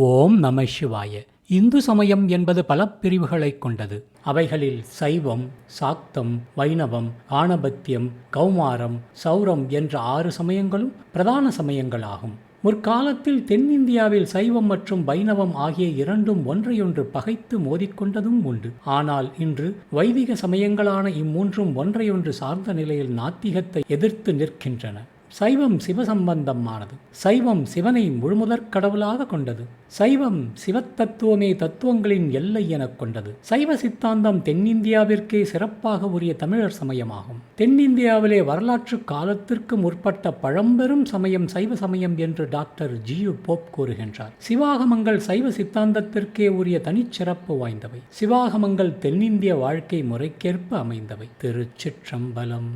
ஓம் நம சிவாய. இந்து சமயம் என்பது பல பிரிவுகளைக் கொண்டது. அவைகளில் சைவம் சாக்தம் வைணவம் ஆணபத்தியம் கௌமாரம் சௌரம் என்ற ஆறு சமயங்களும் பிரதான சமயங்களாகும். முற்காலத்தில் தென்னிந்தியாவில் சைவம் மற்றும் வைணவம் ஆகிய இரண்டும் ஒன்றையொன்று பகைத்து மோதிக்கொண்டதும் உண்டு. ஆனால் இன்று வைதிக சமயங்களான இம்மூன்றும் ஒன்றையொன்று சார்ந்த நிலையில் நாத்திகத்தை எதிர்த்து நிற்கின்றன. சைவம் சிவசம்பந்தமானது. சைவம் சிவனை முழுமுதற் கடவுளாக கொண்டது. சைவம் சிவத்தத்துவமே தத்துவங்களின் எல்லை எனக் கொண்டது. சைவ சித்தாந்தம் தென்னிந்தியாவிற்கே சிறப்பாக உரிய தமிழர் சமயமாகும். தென்னிந்தியாவிலே வரலாற்று காலத்திற்கு முற்பட்ட பழம்பெரும் சமயம் சைவ சமயம் என்று டாக்டர் ஜியு போப் கூறுகின்றார். சிவாகமங்கள் சைவ சித்தாந்தத்திற்கே உரிய தனிச்சிறப்பு வாய்ந்தவை. சிவாகமங்கள் தென்னிந்திய வாழ்க்கை முறைக்கேற்ப அமைந்தவை. திருச்சிற்றம்பலம்.